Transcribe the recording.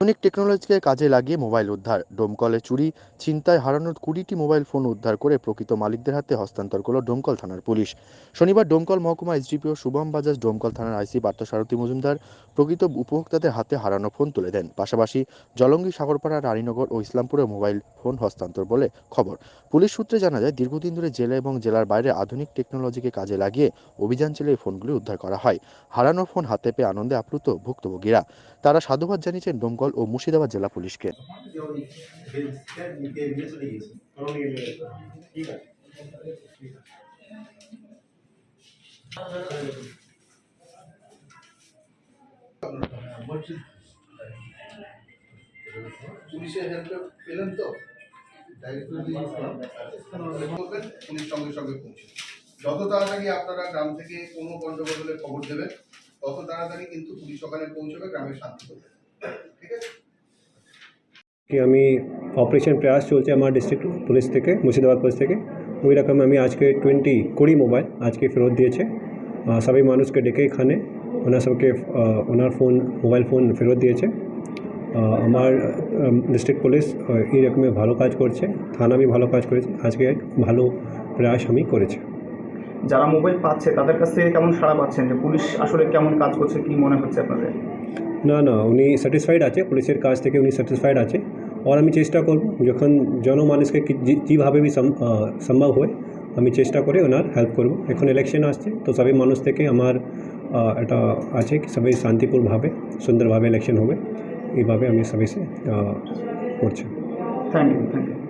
আধুনিক টেকনোলজিকে কাজে লাগিয়ে মোবাইল উদ্ধার। ডোমকলে চুরি ছিনতায় হারানোর কুড়িটি মোবাইল ফোন উদ্ধার করে প্রকৃত মালিকদের হাতে হস্তান্তর করল ডোমকল থানার পুলিশ। শনিবার ডোমকল মহকুমা এসডিপিও শুভম বাজাজ ডোমকল থানার আইসি পার্থসারথী মজুমদার প্রকৃত উপভোক্তাদের হাতে হারানো ফোন তুলে দেন। পাশাপাশি জলঙ্গি, সাগরপাড়া, রানীনগর ও ইসলামপুরে মোবাইল ফোন হস্তান্তর বলে খবর। পুলিশ সূত্রে জানা যায়, দীর্ঘদিন ধরে জেলা এবং জেলার বাইরে আধুনিক টেকনোলজিকে কাজে লাগিয়ে অভিযান চালিয়ে ফোনগুলি উদ্ধার করা হয়। হারানো ফোন হাতে পেয়ে আনন্দে আপ্লুত ভুক্তভোগীরা। তারা সাধুবাদ জানিয়েছেন, ডোমকল ও মুর্শিদাবাদ জেলা পুলিশকে। পুলিশের পেলেন তো? পুলিশ সঙ্গে সঙ্গে যত তাড়াতাড়ি আপনারা গ্রাম থেকে কোনো গন্ডগোল হলে খবর দেবেন, তত তাড়াতাড়ি কিন্তু পুলিশ ওখানে পৌঁছবে গ্রামে শান্তি করবে কি আমি অপারেশন প্রয়াস চলছে আমার ডিস্ট্রিক্ট পুলিশ থেকে মুর্শিদাবাদ পুলিশ থেকে ওই রকম আমি আজকে টোয়েন্টি কুড়ি মোবাইল আজকে ফেরত দিয়েছে সবাই মানুষকে ডেকে এখানে ওনার সবকে ওনার ফোন মোবাইল ফোন ফেরত দিয়েছে আমার ডিস্ট্রিক্ট পুলিশ এই রকমের ভালো কাজ করছে থানা আমি ভালো কাজ করেছে আজকে ভালো প্রয়াস আমি করেছি যারা মোবাইল পাচ্ছে তাদের কাছ থেকে কেমন সাড়া পাচ্ছেন? যে পুলিশ আসলে কেমন কাজ করছে কি মনে হচ্ছে আপনাদের? না না উনি স্যাটিসফাইড আছে পুলিশের কাজ থেকে উনি স্যাটিসফাইড আছে। আর আমি চেষ্টা করব যখন জনমানুষকে কি- যে- যেভাবে বি সম্ভব হয় আমি চেষ্টা করে ওনার হেল্প করব। এখন ইলেকশন আসছে তো সবাই মানুষ থেকে আমার এটা আছে কি সবাই শান্তিপূর্ণভাবে সুন্দরভাবে ইলেকশন হবে। এইভাবে আমি সবাই সে করছি। Thank you thank you